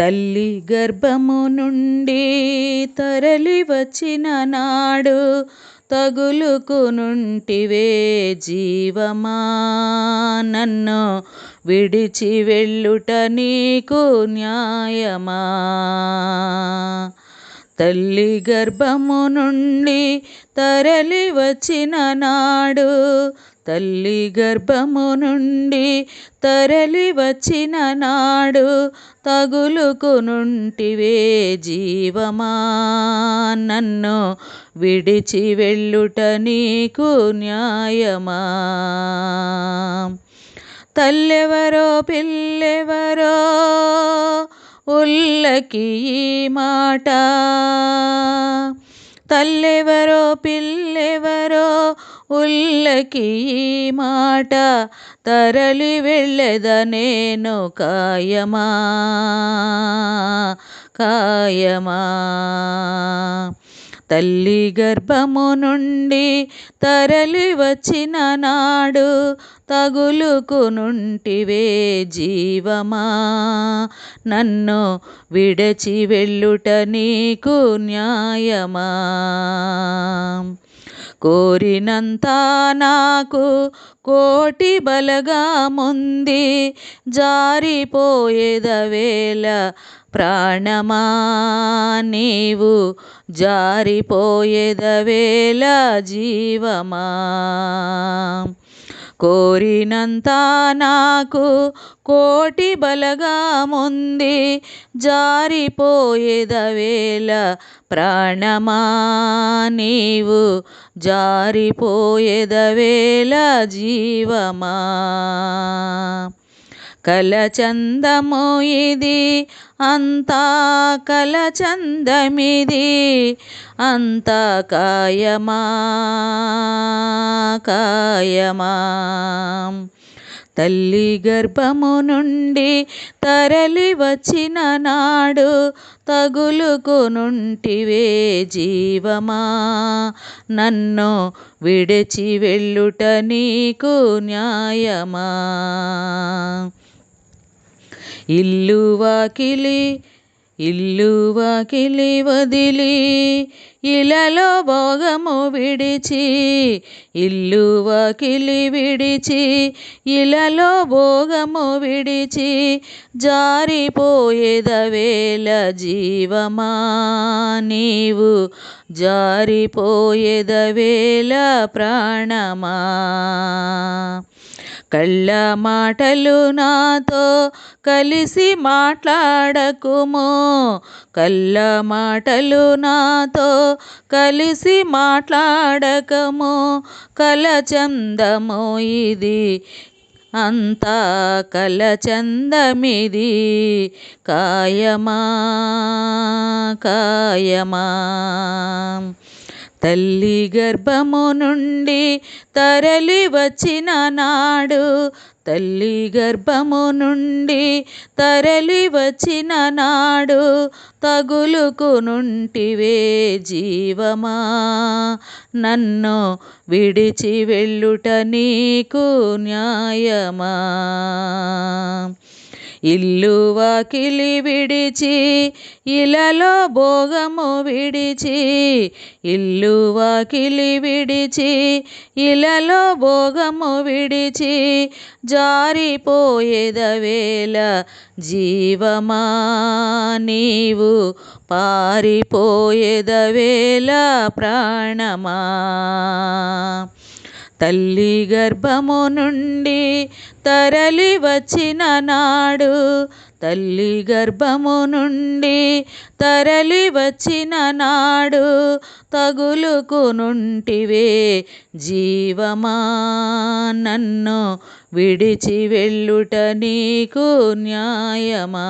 తల్లి గర్భము నుండి తరలి వచ్చిన నాడు తగులుకునుంటివే జీవమా? నన్ను విడిచి వెళ్ళుట నీకు న్యాయమా? తల్లి గర్భము నుండి తరలి వచ్చిన నాడు తల్లి గర్భము నుండి తరలి వచ్చిన నాడు తగులుకునుంటివే జీవమా? నన్ను విడిచి వెళ్ళుట నీకు న్యాయమా? తల్లెవరో పిల్లెవరో ఉల్లకి ఈ మాట? తల్లెవరో పిల్లెవరో ఉల్లకి ఈ మాట తరలి వెళ్ళెద నేను కాయమా? కాయమా? తల్లి గర్భము నుండి తరలి వచ్చిన నాడు తగులుకునుంటివే జీవమా? నన్ను విడచి వెళ్ళుట నీకు న్యాయమా? కోరినంత నాకు కోటి బలగాముంది జారిపోయేదవేళ ప్రాణమా నీవు జారిపోయేదవేళ జీవమా? కోరినంత నాకు కోటి బలగాముంది జారిపోయేదవేళ ప్రాణమా నీవు జారిపోయేదవేళ జీవమా? కలచందము ఇది అంతా కలచందమిది అంతా కాయమా కాయమా. తల్లి గర్భము నుండి తరలి వచ్చిన నాడు తగులుకునుంటివే జీవమా. నన్ను విడిచి వెళ్ళుట నీకు న్యాయమా. ఇల్లు వాకిలి ఇల్లు వాకిలి వదిలి ఇలలో భోగము విడిచి ఇల్లు వాకిలి విడిచి ఇలలో భోగము విడిచి జారిపోయేదవేళ జీవమా నీవు? జారిపోయేదవేళ ప్రాణమా? కళ్ళ మాటలు నాతో కలిసి మాట్లాడకుము. కళ్ళ మాటలు నాతో కలిసి మాట్లాడకము. కలచందము ఇది అంతా కలచందమిది కాయమా కాయమా. తల్లి గర్భము నుండి తరలి వచ్చిన నాడు తల్లి గర్భము నుండి తరలి వచ్చిన నాడు తగులుకునుంటివే జీవమా? నన్ను విడిచి వెళ్ళుట నీకు న్యాయమా? ఇల్లు వాకిలి విడిచి ఇలలో భోగము విడిచి ఇల్లు వాకిలి విడిచి ఇలలో భోగము విడిచి జారిపోయేదవేళ జీవమా నీవు? పారిపోయేదవేళ ప్రాణమా? తల్లి గర్భము నుండి తరలి వచ్చిన నాడు తల్లి గర్భము నుండి తరలి వచ్చిన నాడు తగులుకునుంటివే జీవమా నన్ను విడిచి వెళ్ళుట నీకు న్యాయమా?